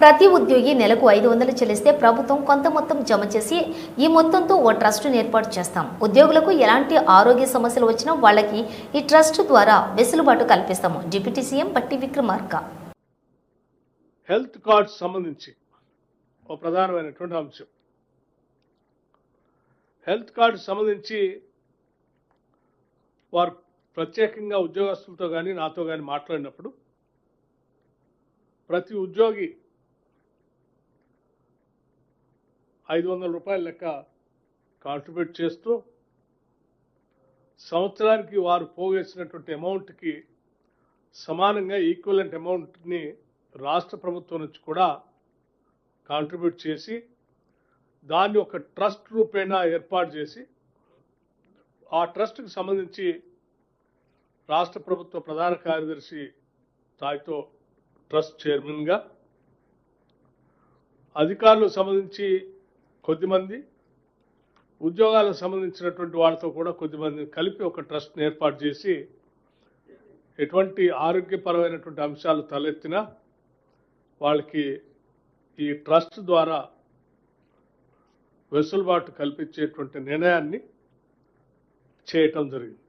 ప్రతి ఉద్యోగి నెలకు ఐదు వందలు చెల్లిస్తే ప్రభుత్వం కొంత మొత్తం జమ చేసి ఈ మొత్తంతో ఓ ట్రస్టును ఏర్పాటు చేస్తాం. ఉద్యోగులకు ఎలాంటి ఆరోగ్య సమస్యలు వచ్చినా వాళ్ళకి ఈ ట్రస్ట్ ద్వారా వెసులుబాటు కల్పిస్తాము. డిప్యూటీ సీఎం పట్టి విక్రమార్క. హెల్త్ కార్డ్స్ సంబంధించి ఒక ప్రధానమైనటువంటి అంశం. హెల్త్ కార్డు సంబంధించి వారు ప్రత్యేకంగా ఉద్యోగస్తులతో కానీ నాతో కానీ మాట్లాడినప్పుడు ప్రతి ఉద్యోగి ఐదు వందల రూపాయల లెక్క కాంట్రిబ్యూట్ చేస్తూ సంవత్సరానికి వారు పోగేసినటువంటి అమౌంట్కి సమానంగా ఈక్వలెంట్ అమౌంట్ని రాష్ట్ర ప్రభుత్వం నుంచి కూడా కాంట్రిబ్యూట్ చేసి దాన్ని ఒక ట్రస్ట్ రూపేణా ఏర్పాటు చేసి ఆ ట్రస్ట్కి సంబంధించి రాష్ట్ర ప్రభుత్వ ప్రధాన కార్యదర్శి స్థాయితో ట్రస్ట్ చైర్మన్గా అధికారులకు సంబంధించి కొద్దిమంది ఉద్యోగాలకు సంబంధించినటువంటి వాళ్ళతో కూడా కొద్దిమందిని కలిపి ఒక ట్రస్ట్ని ఏర్పాటు చేసి ఎటువంటి ఆరోగ్యపరమైనటువంటి అంశాలు తలెత్తినా వాళ్ళకి ఈ ట్రస్ట్ ద్వారా వెసులుబాటు కల్పించేటువంటి నిర్ణయాన్ని చేయటం జరిగింది.